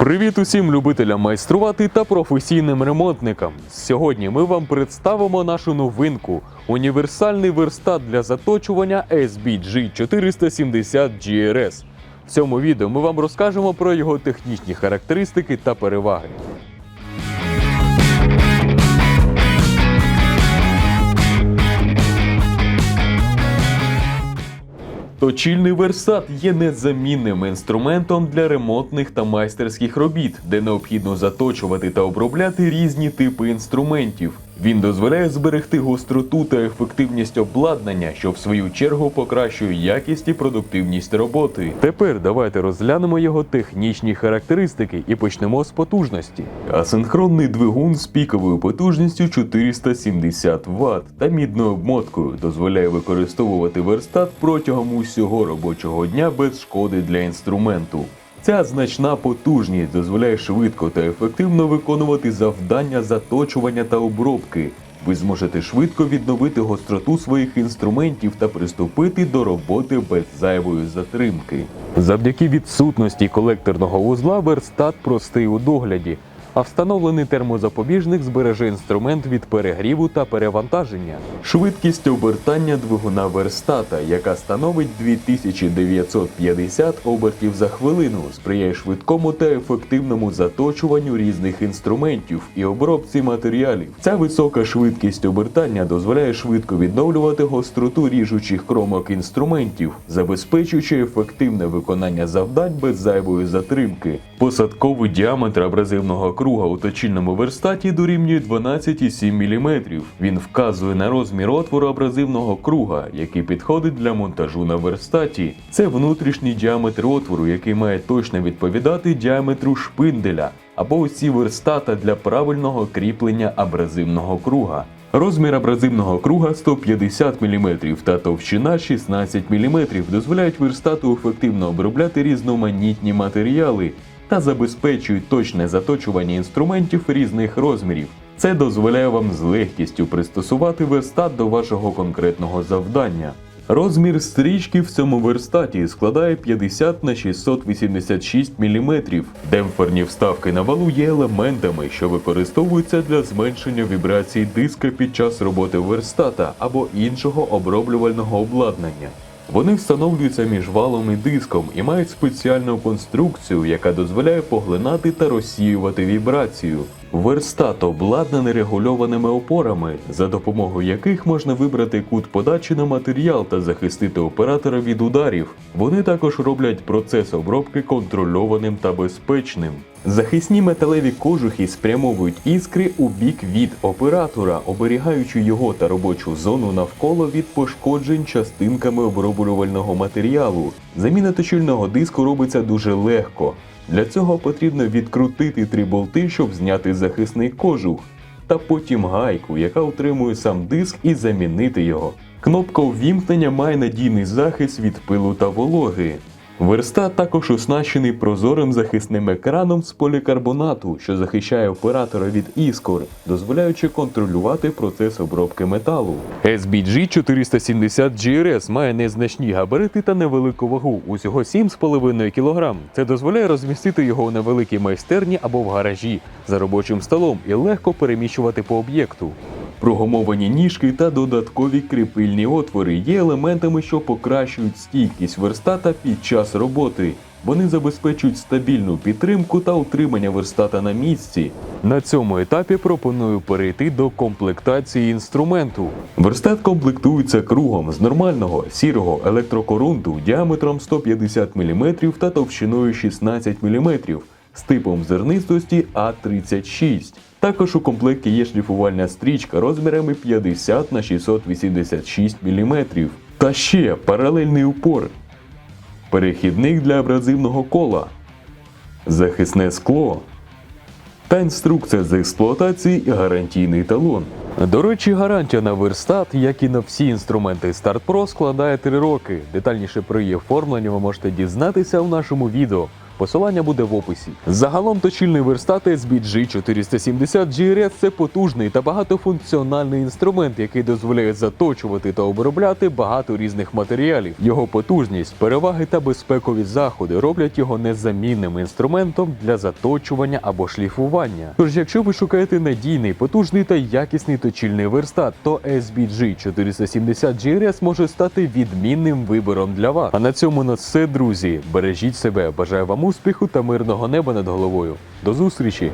Привіт усім любителям майструвати та професійним ремонтникам. Сьогодні ми вам представимо нашу новинку універсальний верстат для заточування SBG 470 GRS. В цьому відео ми вам розкажемо про його технічні характеристики та переваги. Точильний верстат є незамінним інструментом для ремонтних та майстерських робіт, де необхідно заточувати та обробляти різні типи інструментів. Він дозволяє зберегти гостроту та ефективність обладнання, що в свою чергу покращує якість і продуктивність роботи. Тепер давайте розглянемо його технічні характеристики і почнемо з потужності. Асинхронний двигун з піковою потужністю 470 Вт та мідною обмоткою дозволяє використовувати верстат протягом усього робочого дня без шкоди для інструменту. Ця значна потужність дозволяє швидко та ефективно виконувати завдання заточування та обробки. Ви зможете швидко відновити гостроту своїх інструментів та приступити до роботи без зайвої затримки. Завдяки відсутності колекторного вузла верстат простий у догляді, а встановлений термозапобіжник збереже інструмент від перегріву та перевантаження. Швидкість обертання двигуна верстата, яка становить 2950 обертів за хвилину, сприяє швидкому та ефективному заточуванню різних інструментів і обробці матеріалів. Ця висока швидкість обертання дозволяє швидко відновлювати гостроту ріжучих кромок інструментів, забезпечуючи ефективне виконання завдань без зайвої затримки. Посадковий діаметр абразивного круга у точильному верстаті дорівнює 12,7 мм. Він вказує на розмір отвору абразивного круга, який підходить для монтажу на верстаті. Це внутрішній діаметр отвору, який має точно відповідати діаметру шпинделя або осі верстата для правильного кріплення абразивного круга. Розмір абразивного круга 150 мм та товщина 16 мм дозволяють верстату ефективно обробляти різноманітні матеріали та забезпечують точне заточування інструментів різних розмірів. Це дозволяє вам з легкістю пристосувати верстат до вашого конкретного завдання. Розмір стрічки в цьому верстаті складає 50 на 686 мм. Демпферні вставки на валу є елементами, що використовуються для зменшення вібрацій диска під час роботи верстата або іншого оброблювального обладнання. Вони встановлюються між валом і диском і мають спеціальну конструкцію, яка дозволяє поглинати та розсіювати вібрацію. Верстат обладнаний регульованими опорами, за допомогою яких можна вибрати кут подачі на матеріал та захистити оператора від ударів. Вони також роблять процес обробки контрольованим та безпечним. Захисні металеві кожухи спрямовують іскри у бік від оператора, оберігаючи його та робочу зону навколо від пошкоджень частинками оброблювального матеріалу. Заміна точильного диску робиться дуже легко. Для цього потрібно відкрутити три болти, щоб зняти захисний кожух, та потім гайку, яка утримує сам диск, і замінити його. Кнопка увімкнення має надійний захист від пилу та вологи. Верстат також оснащений прозорим захисним екраном з полікарбонату, що захищає оператора від іскор, дозволяючи контролювати процес обробки металу. SBG 470 GRS має незначні габарити та невелику вагу, усього 7,5 кг. Це дозволяє розмістити його у невеликій майстерні або в гаражі за робочим столом і легко переміщувати по об'єкту. Прогумовані ніжки та додаткові кріпильні отвори є елементами, що покращують стійкість верстата під час роботи. Вони забезпечують стабільну підтримку та утримання верстата на місці. На цьому етапі пропоную перейти до комплектації інструменту. Верстат комплектується кругом з нормального сірого електрокорунту діаметром 150 мм та товщиною 16 мм з типом зернистості А36. Також у комплекті є шліфувальна стрічка розмірами 50 на 686 мм. Та ще паралельний упор, перехідник для абразивного кола, захисне скло та інструкція з експлуатації і гарантійний талон. До речі, гарантія на верстат, як і на всі інструменти Start Pro, складає 3 роки. Детальніше про її оформлення ви можете дізнатися в нашому відео. Посилання буде в описі. Загалом точильний верстат SBG 470 GRS – це потужний та багатофункціональний інструмент, який дозволяє заточувати та обробляти багато різних матеріалів. Його потужність, переваги та безпекові заходи роблять його незамінним інструментом для заточування або шліфування. Тож, якщо ви шукаєте надійний, потужний та якісний точильний верстат, то SBG 470 GRS може стати відмінним вибором для вас. А на цьому на все, друзі. Бережіть себе. Бажаю вам успіху та мирного неба над головою. До зустрічі!